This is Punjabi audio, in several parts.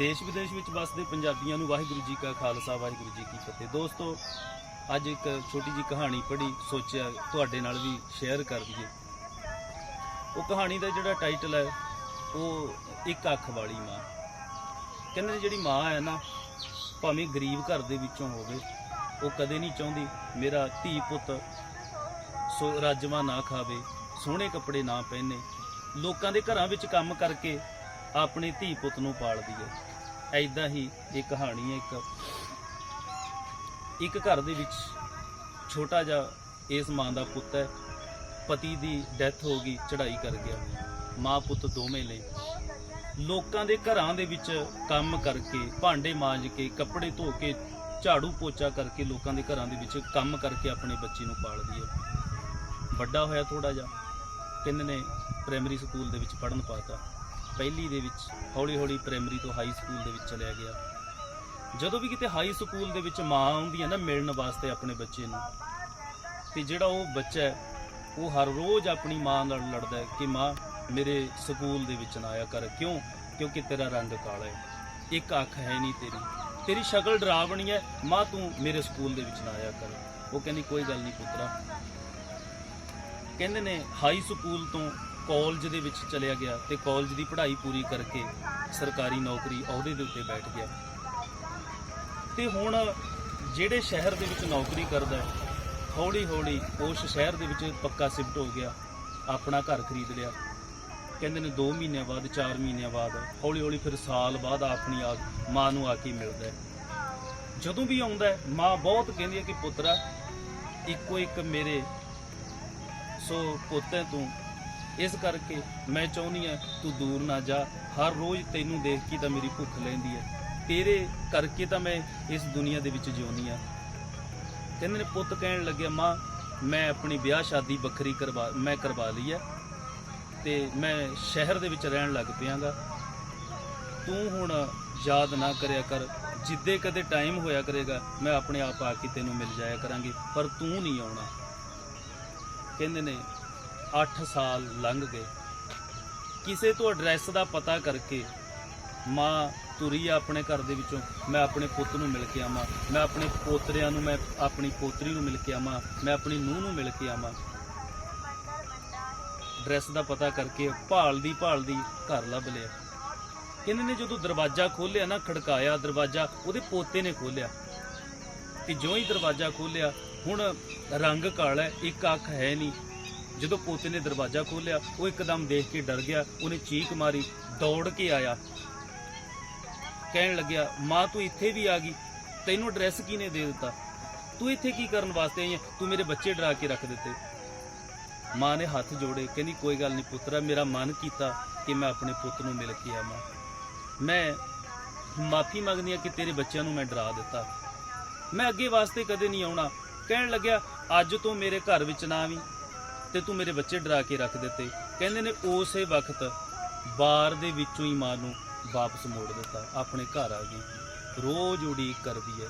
ਦੇਸ਼ ਵਿਦੇਸ਼ ਵਿੱਚ ਵੱਸਦੇ ਪੰਜਾਬੀਆਂ ਨੂੰ ਵਾਹਿਗੁਰੂ ਜੀ ਕਾ ਖਾਲਸਾ, ਵਾਹਿਗੁਰੂ ਜੀ ਕੀ ਫਤਿਹ। ਦੋਸਤੋ, ਅੱਜ ਇੱਕ ਛੋਟੀ ਜੀ ਕਹਾਣੀ ਪੜ੍ਹੀ, ਸੋਚਿਆ ਤੁਹਾਡੇ ਨਾਲ ਵੀ ਸ਼ੇਅਰ ਕਰ ਦਈਏ। ਉਹ ਕਹਾਣੀ ਦਾ ਜਿਹੜਾ ਟਾਈਟਲ ਹੈ, ਉਹ ਇੱਕ ਅੱਖ ਵਾਲੀ ਮਾਂ। ਕਹਿੰਦੇ ਜਿਹੜੀ ਮਾਂ ਹੈ ਨਾ, ਭਾਵੇਂ ਗਰੀਬ ਘਰ ਦੇ ਵਿੱਚੋਂ ਹੋਵੇ, ਉਹ ਕਦੇ ਨਹੀਂ ਚਾਹੁੰਦੀ ਮੇਰਾ ਧੀ ਪੁੱਤ ਸੋ ਰਾਜਮਾ ਨਾ ਖਾਵੇ, ਸੋਹਣੇ ਕੱਪੜੇ ਨਾ ਪਹਿਨੇ। ਲੋਕਾਂ ਦੇ ਘਰਾਂ ਵਿੱਚ ਕੰਮ ਕਰਕੇ ਆਪਣੇ ਧੀ ਪੁੱਤ ਨੂੰ ਪਾਲਦੀ ਹੈ। ਐਦਾਂ ਹੀ ਇਹ ਕਹਾਣੀ ਹੈ ਇੱਕ। ਇੱਕ ਘਰ ਦੇ ਵਿੱਚ ਛੋਟਾ ਜਿਹਾ ਇਸ ਮਾਂ ਦਾ ਪੁੱਤ ਹੈ। ਪਤੀ ਦੀ ਡੈਥ ਹੋ ਗਈ, ਚੜ੍ਹਾਈ ਕਰ ਗਿਆ। ਮਾਂ ਪੁੱਤ ਦੋਵੇਂ ਲਈ ਲੋਕਾਂ ਦੇ ਘਰਾਂ ਦੇ ਵਿੱਚ ਕੰਮ ਕਰਕੇ, ਭਾਂਡੇ ਮਾਂਜ ਕੇ, ਕੱਪੜੇ ਧੋ ਕੇ, ਝਾੜੂ ਪੋਚਾ ਕਰਕੇ ਲੋਕਾਂ ਦੇ ਘਰਾਂ ਦੇ ਵਿੱਚ ਕੰਮ ਕਰਕੇ ਆਪਣੇ ਬੱਚੇ ਨੂੰ ਪਾਲਦੀ ਹੈ ਵੱਡਾ ਹੋਇਆ ਥੋੜਾ ਜਿਹਾ। ਕਹਿੰਦੇ ਨੇ ਪ੍ਰਾਇਮਰੀ ਸਕੂਲ ਦੇ ਵਿੱਚ ਪੜਨ ਪਾਤਾ। ਪਹਿਲੀ ਦੇ ਵਿੱਚ ਹੌਲੀ ਹੌਲੀ ਪ੍ਰਾਇਮਰੀ ਤੋਂ ਹਾਈ ਸਕੂਲ ਦੇ ਵਿੱਚ ਚਲਿਆ ਗਿਆ। ਜਦੋਂ ਵੀ ਕਿਤੇ ਹਾਈ ਸਕੂਲ ਦੇ ਵਿੱਚ ਮਾਂ ਆਉਂਦੀ ਹੈ ਨਾ ਮਿਲਣ ਵਾਸਤੇ ਆਪਣੇ ਬੱਚੇ ਨੂੰ, ਤੇ ਜਿਹੜਾ ਉਹ ਬੱਚਾ ਹੈ, ਉਹ ਹਰ ਰੋਜ਼ ਆਪਣੀ ਮਾਂ ਨਾਲ ਲੜਦਾ ਹੈ ਕਿ ਮਾਂ, ਮੇਰੇ ਸਕੂਲ ਦੇ ਵਿੱਚ ਨਾ ਆਇਆ ਕਰ। ਕਿਉਂ? ਕਿਉਂਕਿ ਤੇਰਾ ਰੰਗ ਕਾਲਾ ਹੈ। ਇੱਕ ਅੱਖ ਹੈ ਨਹੀਂ ਤੇਰੀ। ਤੇਰੀ ਸ਼ਕਲ ਡਰਾਵਣੀ ਹੈ। ਮਾਂ, ਤੂੰ ਮੇਰੇ ਸਕੂਲ ਦੇ ਵਿੱਚ ਨਾ ਆਇਆ ਕਰ। ਉਹ ਕਹਿੰਦੀ, ਕੋਈ ਗੱਲ ਨਹੀਂ ਪੁੱਤਰਾ। ਕਹਿੰਦੇ ਨੇ ਹਾਈ ਸਕੂਲ ਤੋਂ ਕਾਲਜ ਦੇ ਵਿੱਚ ਚਲਿਆ ਗਿਆ ਤੇ ਕਾਲਜ ਦੀ ਪੜ੍ਹਾਈ ਪੂਰੀ ਕਰਕੇ ਸਰਕਾਰੀ ਨੌਕਰੀ ਅਹੁਦੇ ਦੇ ਉੱਤੇ ਬੈਠ ਗਿਆ। ਤੇ ਹੁਣ ਜਿਹੜੇ ਸ਼ਹਿਰ ਦੇ ਵਿੱਚ ਨੌਕਰੀ ਕਰਦਾ ਹੌਲੀ ਹੌਲੀ ਉਸ ਸ਼ਹਿਰ ਦੇ ਵਿੱਚ ਪੱਕਾ ਸ਼ਿਫਟ ਹੋ ਗਿਆ ਆਪਣਾ ਘਰ ਖਰੀਦ ਲਿਆ। ਕਹਿੰਦੇ ਨੇ 2 ਮਹੀਨਿਆਂ ਬਾਅਦ 4 ਮਹੀਨਿਆਂ ਬਾਅਦ ਹੌਲੀ ਹੌਲੀ ਫਿਰ ਸਾਲ ਬਾਅਦ ਆਪਣੀ ਆ ਮਾਂ ਨੂੰ ਆ ਕੇ ਮਿਲਦਾ ਹੈ। ਜਦੋਂ ਵੀ ਆਉਂਦਾ ਹੈ, ਮਾਂ ਬਹੁਤ ਕਹਿੰਦੀ ਹੈ ਕਿ ਪੁੱਤਰਾ ਇੱਕੋ ਇੱਕ ਮੇਰੇ ਸੋ ਪੁੱਤ ਹੈ ਤੂੰ। ਇਸ ਕਰਕੇ ਮੈਂ ਚਾਹੁੰਦੀ ਆ ਤੂੰ ਦੂਰ ਨਾ ਜਾ। ਹਰ ਰੋਜ਼ ਤੈਨੂੰ ਦੇਖ ਕੇ ਤਾਂ ਮੇਰੀ ਭੁੱਖ ਲੈਂਦੀ ਹੈ। ਤੇਰੇ ਕਰਕੇ ਤਾਂ ਮੈਂ ਇਸ ਦੁਨੀਆ ਦੇ ਵਿੱਚ ਜਿਉਂਦੀ ਆ ਕਹਿੰਦੇ ਨੇ, ਪੁੱਤ ਕਹਿਣ ਲੱਗਿਆ, ਮਾਂ, ਮੈਂ ਆਪਣੀ ਵਿਆਹ ਸ਼ਾਦੀ ਵੱਖਰੀ ਕਰਵਾ, ਮੈਂ ਕਰਵਾ ਲਈ ਹੈ ਤੇ ਮੈਂ ਸ਼ਹਿਰ ਦੇ ਵਿੱਚ ਰਹਿਣ ਲੱਗ ਪਿਆਂਗਾ। ਤੂੰ ਹੁਣ ਯਾਦ ਨਾ ਕਰਿਆ ਕਰ। ਜਿੱਦੇ ਕਦੇ ਟਾਈਮ ਹੋਇਆ ਕਰੇਗਾ, ਮੈਂ ਆਪਣੇ ਆਪ ਆ ਕੇ ਤੈਨੂੰ ਮਿਲ ਜਾਇਆ ਕਰਾਂਗੀ, ਪਰ ਤੂੰ ਨਹੀਂ ਆਉਣਾ। ਕਹਿੰਦੇ ਨੇ 8 ਸਾਲ ਲੰਘ ਗਏ। ਕਿਸੇ ਤੋਂ ਐਡਰੈਸ ਦਾ ਪਤਾ ਕਰਕੇ ਮਾਂ ਤੁਰੀ ਆ ਆਪਣੇ ਘਰ ਦੇ ਵਿੱਚੋਂ। ਮੈਂ ਆਪਣੇ ਪੁੱਤ ਨੂੰ ਮਿਲ ਕੇ ਆਵਾਂ। ਮੈਂ ਆਪਣੇ ਪੋਤਰਿਆਂ ਨੂੰ ਮੈਂ ਆਪਣੀ ਪੋਤਰੀ ਨੂੰ ਮਿਲ ਕੇ ਆਵਾਂ। ਮੈਂ ਆਪਣੀ ਨੂੰਹ ਨੂੰ ਮਿਲ ਕੇ ਆਵਾਂ। ਡਰੈਸ ਦਾ ਪਤਾ ਕਰਕੇ ਭਾਲ ਦੀ ਭਾਲ ਦੀ ਘਰ ਲੱਭ ਲਿਆ। ਕਹਿੰਦੇ ਨੇ ਜਦੋਂ ਦਰਵਾਜ਼ਾ ਖੋਲ੍ਹਿਆ ਨਾ ਖੜਕਾਇਆ ਦਰਵਾਜ਼ਾ ਉਹਦੇ ਪੋਤੇ ਨੇ ਖੋਲ੍ਹਿਆ। ਤੇ ਜਿਉਂ ਹੀ ਦਰਵਾਜ਼ਾ ਖੋਲ੍ਹਿਆ ਹੁਣ ਰੰਗ ਕਾਲਾ ਹੈ, ਇੱਕ ਅੱਖ ਹੈ ਨਹੀਂ। ਜਦੋਂ ਪੋਤੇ ਨੇ ਦਰਵਾਜ਼ਾ ਖੋਲ੍ਹਿਆ, ਉਹ ਇੱਕਦਮ ਦੇਖ ਕੇ ਡਰ ਗਿਆ, ਉਹਨੇ ਚੀਕ ਮਾਰੀ, ਦੌੜ ਕੇ ਆਇਆ। ਕਹਿਣ ਲੱਗਿਆ, ਮਾਂ, ਤੂੰ ਇੱਥੇ ਵੀ ਆ ਗਈ। ਤੈਨੂੰ ਐਡਰੈਸ ਕਿਹਨੇ ਦੇ ਦਿੱਤਾ? ਤੂੰ ਇੱਥੇ ਕੀ ਕਰਨ ਵਾਸਤੇ ਆਈ ਹੈ ਤੂੰ ਮੇਰੇ ਬੱਚੇ ਡਰਾ ਕੇ ਰੱਖ ਦਿੱਤੇ। ਮਾਂ ਨੇ ਹੱਥ ਜੋੜੇ, ਕਹਿੰਦੀ, ਕੋਈ ਗੱਲ ਨਹੀਂ ਪੁੱਤਰਾ, ਮੇਰਾ ਮਨ ਕੀਤਾ ਕਿ ਮੈਂ ਆਪਣੇ ਪੁੱਤ ਨੂੰ ਮਿਲ ਕੇ ਆਵਾਂ। ਮੈਂ ਮਾਫੀ ਮੰਗਦੀ ਹਾਂ ਕਿ ਤੇਰੇ ਬੱਚਿਆਂ ਨੂੰ ਮੈਂ ਡਰਾ ਦਿੱਤਾ। ਮੈਂ ਅੱਗੇ ਵਾਸਤੇ ਕਦੇ ਨਹੀਂ ਆਉਣਾ। ਕਹਿਣ ਲੱਗਿਆ, ਅੱਜ ਤੋਂ ਮੇਰੇ ਘਰ ਵਿੱਚ ਨਾ ਆਵੀਂ। ਤੇ ਤੂੰ ਮੇਰੇ ਬੱਚੇ ਡਰਾ ਕੇ ਰੱਖ ਦਿੱਤੇ। ਕਹਿੰਦੇ ਨੇ ਉਸੇ ਵਕਤ ਬਾਰ ਦੇ ਵਿੱਚੋਂ ਹੀ ਮਾਂ ਨੂੰ ਵਾਪਸ ਮੋੜ ਦਿੱਤਾ, ਆਪਣੇ ਘਰ ਆ ਗਈ। ਰੋਜ਼ ਉਡੀਕ ਕਰਦੀ ਹੈ।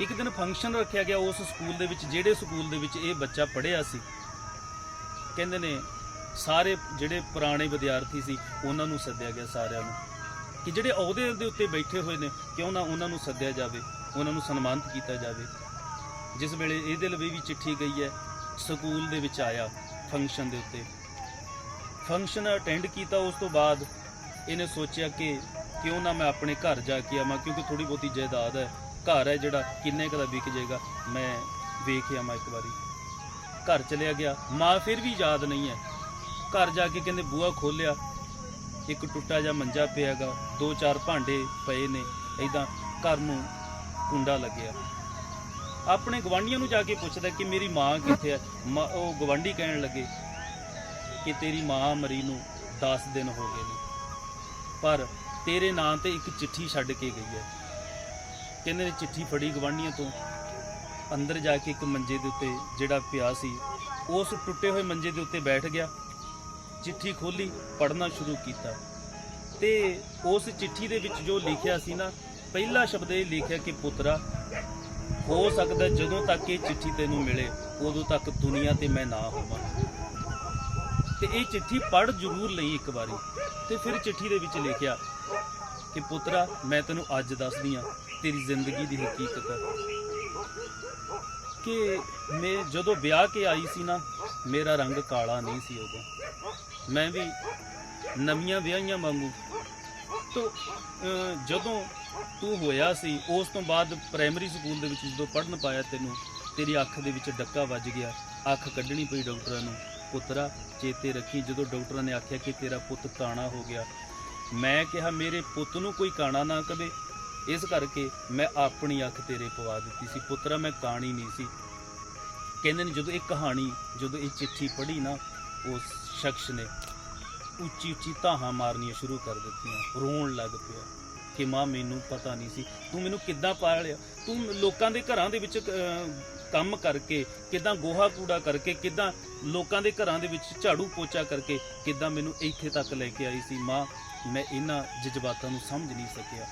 ਇੱਕ ਦਿਨ ਫੰਕਸ਼ਨ ਰੱਖਿਆ ਗਿਆ ਉਸ ਸਕੂਲ ਦੇ ਵਿੱਚ, ਜਿਹੜੇ ਸਕੂਲ ਦੇ ਵਿੱਚ ਇਹ ਬੱਚਾ ਪੜ੍ਹਿਆ ਸੀ। ਕਹਿੰਦੇ ਨੇ ਸਾਰੇ ਜਿਹੜੇ ਪੁਰਾਣੇ ਵਿਦਿਆਰਥੀ ਸੀ, ਉਹਨਾਂ ਨੂੰ ਸੱਦਿਆ ਗਿਆ ਸਾਰਿਆਂ ਨੂੰ ਕਿ ਜਿਹੜੇ ਅਹੁਦੇ ਦੇ ਉੱਤੇ ਬੈਠੇ ਹੋਏ ਨੇ, ਕਿਉਂ ਨਾ ਉਹਨਾਂ ਨੂੰ ਸੱਦਿਆ ਜਾਵੇ, ਉਹਨਾਂ ਨੂੰ ਸਨਮਾਨਿਤ ਕੀਤਾ ਜਾਵੇ। ਜਿਸ ਵੇਲੇ ਇਹਦੇ ਲਈ ਵੀ ਚਿੱਠੀ ਗਈ ਹੈ ਸਕੂਲ ਦੇ ਵਿੱਚ ਆਇਆ ਫੰਕਸ਼ਨ ਦੇ ਉੱਤੇ। ਫੰਕਸ਼ਨ ਅਟੈਂਡ ਕੀਤਾ ਉਸ ਤੋਂ ਬਾਅਦ ਇਹਨੇ ਸੋਚਿਆ ਕਿ ਕਿਉਂ ਨਾ ਮੈਂ ਆਪਣੇ ਘਰ ਜਾ ਕੇ ਆਵਾਂ, ਕਿਉਂਕਿ ਥੋੜੀ ਬਹੁਤੀ ਜਾਇਦਾਦ ਹੈ। ਘਰ ਹੈ ਜਿਹੜਾ, ਕਿੰਨੇ ਕੁ ਦਾ ਵਿਕ ਜਾਏਗਾ, ਮੈਂ ਵੇਖ ਆਵਾਂ ਇੱਕ ਵਾਰੀ। ਘਰ ਚਲਿਆ ਗਿਆ। ਮਾਂ ਫਿਰ ਵੀ ਯਾਦ ਨਹੀਂ ਹੈ। ਘਰ ਜਾ ਕੇ ਕਹਿੰਦੇ, ਬੂਹਾ ਖੋਲਿਆ ਇੱਕ ਟੁੱਟਾ ਜਿਹਾ ਮੰਜਾ ਪਿਆਗਾ ਦੋ ਚਾਰ ਭਾਂਡੇ ਪਏ ਨੇ ਐਦਾਂ ਘਰ ਨੂੰ ਕੁੰਡਾ ਲੱਗਿਆ। ਆਪਣੇ ਗਵਾਂਢੀਆਂ ਨੂੰ ਜਾ ਕੇ ਪੁੱਛਦਾ ਕਿ ਮੇਰੀ ਮਾਂ ਕਿੱਥੇ ਹੈ ਮਾਂ- ਉਹ ਗਵਾਂਢੀ ਕਹਿਣ ਲੱਗੇ ਕਿ ਤੇਰੀ ਮਾਂ ਮਰੀ ਨੂੰ 10 ਦਿਨ ਹੋ ਗਏ ਨੇ। ਪਰ ਤੇਰੇ ਨਾਂ ਤੇ ਇੱਕ ਚਿੱਠੀ ਛੱਡ ਕੇ ਗਈ ਹੈ। ਕਹਿੰਦੇ ਨੇ ਚਿੱਠੀ ਫੜੀ ਗਵਾਂਢੀਆਂ ਤੋਂ। ਅੰਦਰ ਜਾ ਕੇ ਇੱਕ ਮੰਜੇ ਦੇ ਉੱਤੇ ਜਿਹੜਾ ਪਿਆ ਸੀ, ਉਸ ਟੁੱਟੇ ਹੋਏ ਮੰਜੇ ਦੇ ਉੱਤੇ ਬੈਠ ਗਿਆ। ਚਿੱਠੀ ਖੋਲੀ ਪੜ੍ਹਨਾ ਸ਼ੁਰੂ ਕੀਤਾ। ਤੇ ਉਸ ਚਿੱਠੀ ਦੇ ਵਿੱਚ ਜੋ ਲਿਖਿਆ ਸੀ ਨਾ, ਪਹਿਲਾ ਸ਼ਬਦ ਇਹ ਲਿਖਿਆ ਕਿ ਪੁੱਤਰਾ ਹੋ ਸਕਦਾ ਜਦੋਂ ਤੱਕ ਇਹ ਚਿੱਠੀ ਤੈਨੂੰ ਮਿਲੇ, ਉਦੋਂ ਤੱਕ ਦੁਨੀਆ ਤੇ ਮੈਂ ਨਾ ਹੋਵਾਂ। ਤੇ ਇਹ ਚਿੱਠੀ ਪੜ੍ਹ ਜ਼ਰੂਰ ਲਈ ਇੱਕ ਵਾਰੀ। ਤੇ ਫਿਰ ਚਿੱਠੀ ਦੇ ਵਿੱਚ ਲਿਖਿਆ ਕਿ, ਪੁੱਤਰਾ, ਮੈਂ ਤੈਨੂੰ ਅੱਜ ਦੱਸਦੀ ਆ ਤੇਰੀ ਜ਼ਿੰਦਗੀ ਦੀ ਹਕੀਕਤ। ਕਿ ਮੈਂ ਜਦੋਂ ਵਿਆਹ ਕੇ ਆਈ ਸੀ ਨਾ, ਮੇਰਾ ਰੰਗ ਕਾਲਾ ਨਹੀਂ ਸੀ ਉਦੋਂ ਮੈਂ ਵੀ ਨਵੀਆਂ ਵਿਆਹੀਆਂ ਵਾਂਗੂ ਤੋ ਜਦੋਂ ਤੂੰ ਹੋਇਆ ਸੀ, ਉਸ ਤੋਂ ਬਾਅਦ ਪ੍ਰਾਇਮਰੀ ਸਕੂਲ ਦੇ ਵਿੱਚ ਜਦੋਂ ਪੜਨ ਪਾਇਆ ਤੈਨੂੰ, ਤੇਰੀ ਅੱਖ ਦੇ ਵਿੱਚ ਡੱਕਾ ਵੱਜ ਗਿਆ। ਅੱਖ ਕੱਢਣੀ ਪਈ ਡਾਕਟਰਾਂ ਨੂੰ। ਪੁੱਤਰਾ, ਚੇਤੇ ਰੱਖੀ, ਜਦੋਂ ਡਾਕਟਰਾਂ ਨੇ ਆਖਿਆ ਕਿ ਤੇਰਾ ਪੁੱਤ ਕਾਣਾ ਹੋ ਗਿਆ। ਮੈਂ ਕਿਹਾ, ਮੇਰੇ ਪੁੱਤ ਨੂੰ ਕੋਈ ਕਾਣਾ ਨਾ ਕਵੇ। ਇਸ ਕਰਕੇ ਮੈਂ ਆਪਣੀ ਅੱਖ ਤੇਰੇ ਪਵਾ ਦਿੱਤੀ ਸੀ। ਪੁੱਤਰਾ, ਮੈਂ ਕਾਣੀ ਨਹੀਂ ਸੀ। ਕਹਿੰਦੇ ਨੇ ਜਦੋਂ ਇਹ ਕਹਾਣੀ, ਜਦੋਂ ਇਹ ਚਿੱਠੀ ਪੜ੍ਹੀ ਨਾ, ਉਸ ਸ਼ਖਸ ਨੇ ਉੱਚੀ ਉੱਚੀ ਧਾਹਾਂ ਮਾਰਨੀਆਂ ਸ਼ੁਰੂ ਕਰ ਦਿੱਤੀਆਂ, ਰੋਣ ਲੱਗ ਪਿਆ। ਕਿ ਮਾਂ, ਮੈਨੂੰ ਪਤਾ ਨਹੀਂ ਸੀ, ਤੂੰ ਮੈਨੂੰ ਕਿੱਦਾਂ ਪਾਲਿਆ? ਤੂੰ ਲੋਕਾਂ ਦੇ ਘਰਾਂ ਦੇ ਵਿੱਚ ਕੰਮ ਕਰਕੇ, ਕਿੱਦਾਂ ਗੋਹਾ ਕੂੜਾ ਕਰਕੇ, ਕਿੱਦਾਂ ਲੋਕਾਂ ਦੇ ਘਰਾਂ ਦੇ ਵਿੱਚ ਝਾੜੂ ਪੋਚਾ ਕਰਕੇ, ਕਿੱਦਾਂ ਮੈਨੂੰ ਇੱਥੇ ਤੱਕ ਲੈ ਕੇ ਆਈ ਸੀ? ਮਾਂ, ਮੈਂ ਇਹਨਾਂ ਜਜ਼ਬਾਤਾਂ ਨੂੰ ਸਮਝ ਨਹੀਂ ਸਕਿਆ।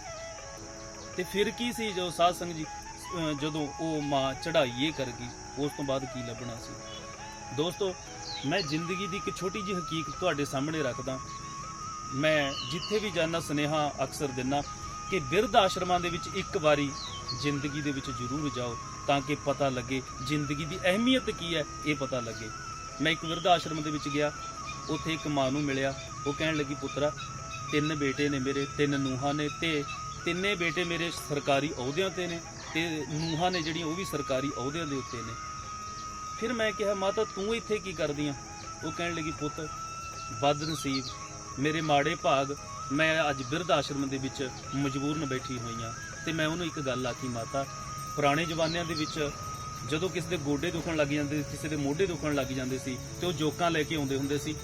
ਤੇ ਫਿਰ ਕੀ ਸੀ ਜੋ ਸਾਧ ਸੰਗਤ ਜੀ ਜਦੋਂ ਉਹ ਮਾਂ ਚੜਾਈਏ ਕਰ ਗਈ, ਉਸ ਤੋਂ ਬਾਅਦ ਕੀ ਲੱਭਣਾ ਸੀ? ਦੋਸਤੋ ਮੈਂ ਜ਼ਿੰਦਗੀ ਦੀ ਇੱਕ ਛੋਟੀ ਜਿਹੀ ਹਕੀਕਤ ਤੁਹਾਡੇ ਸਾਹਮਣੇ ਰੱਖਦਾ। ਮੈਂ ਜਿੱਥੇ ਵੀ ਜਾਂਦਾ ਸੁਨੇਹਾ ਅਕਸਰ ਦਿੰਦਾ ਕਿ ਬਿਰਧ ਆਸ਼ਰਮਾਂ ਦੇ ਵਿੱਚ ਇੱਕ ਵਾਰੀ ਜ਼ਿੰਦਗੀ ਦੇ ਵਿੱਚ ਜ਼ਰੂਰ ਜਾਓ ਤਾਂ ਕਿ ਪਤਾ ਲੱਗੇ ਜ਼ਿੰਦਗੀ ਦੀ ਅਹਿਮੀਅਤ ਕੀ ਹੈ, ਇਹ ਪਤਾ ਲੱਗੇ। ਮੈਂ ਇੱਕ ਬਿਰਧ ਆਸ਼ਰਮ ਦੇ ਵਿੱਚ ਗਿਆ, ਉੱਥੇ ਇੱਕ ਮਾਂ ਨੂੰ ਮਿਲਿਆ। ਉਹ ਕਹਿਣ ਲੱਗੀ, ਪੁੱਤਰਾ, ਤਿੰਨ ਬੇਟੇ ਨੇ ਮੇਰੇ, ਤਿੰਨ ਨੂਹਾਂ ਨੇ ਤੇ ਤਿੰਨੇ ਬੇਟੇ ਮੇਰੇ ਸਰਕਾਰੀ ਅਹੁਦਿਆਂ ਤੇ ਨੇ ਤੇ ਨੂਹਾਂ ਨੇ ਜਿਹੜੀਆਂ ਉਹ ਵੀ ਸਰਕਾਰੀ ਅਹੁਦਿਆਂ ਦੇ ਉੱਤੇ ਨੇ। ਫਿਰ ਮੈਂ ਕਿਹਾ, ਮਾਤਾ, ਤੂੰ ਇੱਥੇ ਕੀ ਕਰਦੀ ਆ? ਉਹ ਕਹਿਣ ਲੱਗੀ, ਪੁੱਤ ਬਦ ਨਸੀਬ ਮੇਰੇ ਮਾੜੇ ਭਾਗ, ਮੈਂ ਅੱਜ ਬਿਰਧ ਆਸ਼ਰਮ ਦੇ ਵਿੱਚ ਮਜਬੂਰਨ ਬੈਠੀ ਹੋਈ ਆ ਤੇ ਮੈਂ ਉਹਨੂੰ ਇੱਕ ਗੱਲ ਆਖੀ, ਮਾਤਾ, ਪੁਰਾਣੇ ਜ਼ਮਾਨਿਆਂ ਦੇ ਵਿੱਚ ਜਦੋਂ ਕਿਸੇ ਦੇ ਗੋਡੇ ਦੁਖਣ ਲੱਗ ਜਾਂਦੇ ਕਿਸੇ ਦੇ ਮੋਢੇ ਦੁਖਣ ਲੱਗ ਜਾਂਦੇ ਸੀ ਤੇ ਉਹ ਜੋਕਾਂ ਲੈ ਕੇ ਆਉਂਦੇ ਹੁੰਦੇ ਸੀ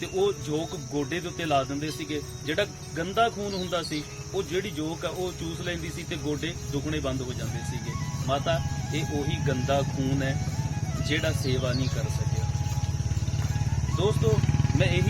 ਤੇ ਉਹ ਜੋਕ ਗੋਡੇ ਦੇ ਉੱਤੇ ਲਾ ਦਿੰਦੇ ਸੀਗੇ, ਜਿਹੜਾ ਗੰਦਾ ਖੂਨ ਹੁੰਦਾ ਸੀ, ਉਹ ਜਿਹੜੀ ਜੋਕ ਆ, ਉਹ ਚੂਸ ਲੈਂਦੀ ਸੀ ਤੇ ਗੋਡੇ ਦੁਖਣੇ ਬੰਦ ਹੋ ਜਾਂਦੇ ਸੀਗੇ। ਮਾਤਾ, ਇਹ ਉਹੀ ਗੰਦਾ ਖੂਨ ਹੈ ਜਿਹੜਾ ਸੇਵਾ ਨਹੀਂ ਕਰ ਸਕਿਆ। ਦੋਸਤੋ ਮੈਂ ਇਹੀ